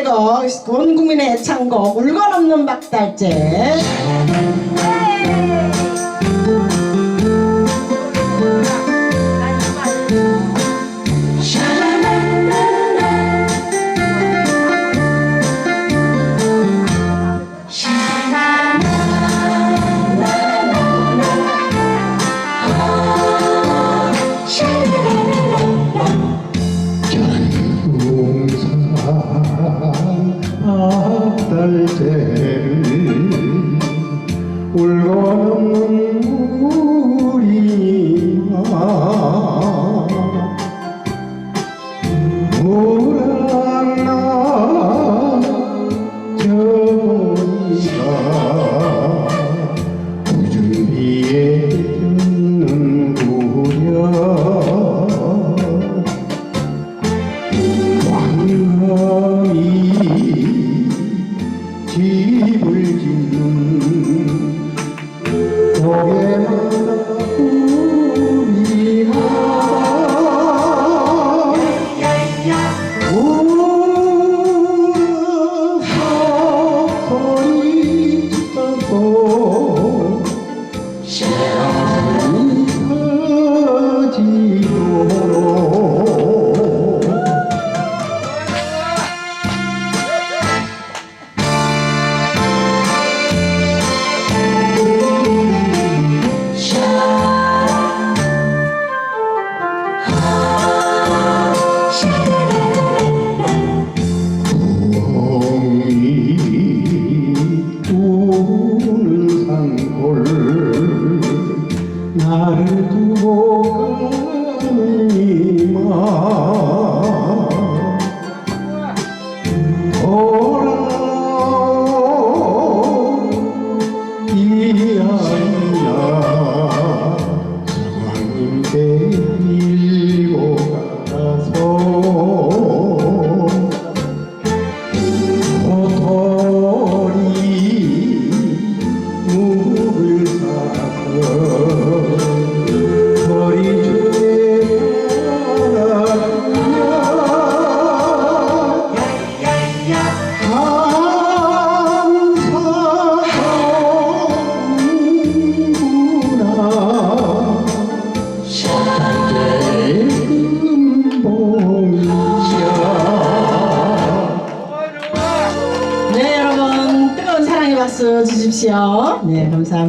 곡, 온 국민의 애창곡, 울건 없는 박달재. 앞달새를 울고는 우리가 물었나 저희가 나를 두고 가는 이마 네, 여러분, 뜨거운 사랑의 박수 주십시오. 네, 감사합니다.